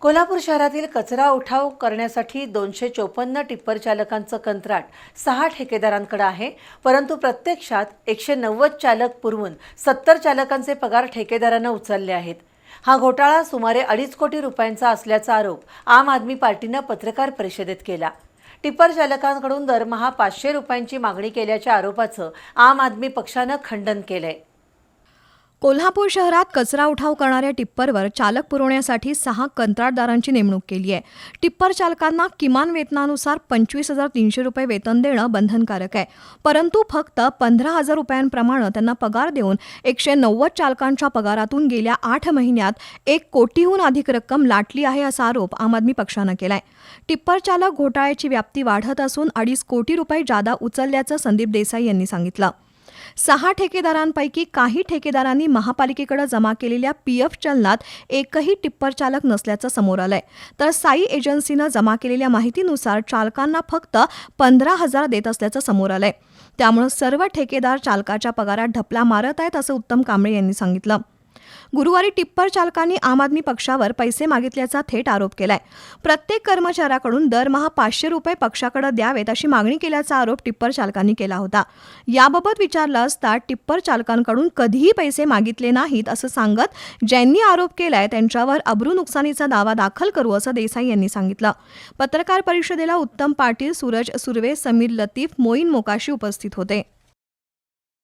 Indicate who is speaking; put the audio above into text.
Speaker 1: कोल्हापूर शहरातील कचरा उठाव करण्यासाठी दोनशे चोपन्न टिप्पर चालकांचं कंत्राट सहा ठेकेदारांकडे आहे. परंतु प्रत्यक्षात एकशे नव्वद चालक पुरवून सत्तर चालकांचे पगार ठेकेदारानं उचलले आहेत. हा घोटाळा सुमारे अडीच कोटी रुपयांचा असल्याचा आरोप आम आदमी पार्टीनं पत्रकार परिषदेत केला. टिप्पर चालकांकडून दरमहा पाचशे रुपयांची मागणी केल्याच्या आरोपाचं आम आदमी पक्षानं खंडन केलंय.
Speaker 2: कोल्हापूर शहरात कचरा उठाव करणाऱ्या टिप्परवर चालक पुरवण्यासाठी सहा कंत्राटदारांची नेमणूक केली आहे. टिप्पर चालकांना किमान वेतनानुसार पंचवीस हजार तीनशे रुपये वेतन देणं बंधनकारक आहे. परंतु फक्त पंधरा हजार रुपयांप्रमाणे त्यांना पगार देऊन एकशे नव्वद चालकांच्या पगारातून गेल्या आठ महिन्यात एक कोटीहून अधिक रक्कम लाटली आहे असा आरोप आम आदमी पक्षानं केलाय. टिप्पर चालक घोटाळ्याची व्याप्ती वाढत असून अडीच कोटी रुपये जादा उचलल्याचं संदीप देसाई यांनी सांगितलं. सहा ठेकेदारांपैकी काही ठेकेदारांनी महापालिकेकडे जमा केलेल्या पी एफ चलनात एकही टिप्पर चालक नसल्याचं समोर आलंय. तर साई एजन्सीनं जमा केलेल्या माहितीनुसार चालकांना फक्त पंधरा हजार देत असल्याचं समोर आलंय. त्यामुळे सर्व ठेकेदार चालकाच्या पगारात ढपला मारत आहेत असं उत्तम कांबळे यांनी सांगितलं. गुरुवारी टिप्पर चालकांनी आम आदमी पक्षावर पैसे मागितल्याचा थेट आरोप केलाय. प्रत्येक कर्मचाऱ्याकडून दरमहा पाचशे रुपये पक्षाकडे द्यावेत अशी मागणी केल्याचा आरोप टिप्पर चालकांनी केला होता. याबाबत विचारलं असता टिप्पर चालकांकडून कधीही पैसे मागितले नाहीत असं सांगत ज्यांनी आरोप केलाय त्यांच्यावर अब्रू नुकसानीचा दावा दाखल करू असं देसाई यांनी सांगितलं. पत्रकार परिषदेला उत्तम पाटील सूरज सुर्वे समीर लतीफ मोईन मोकाशी उपस्थित होते.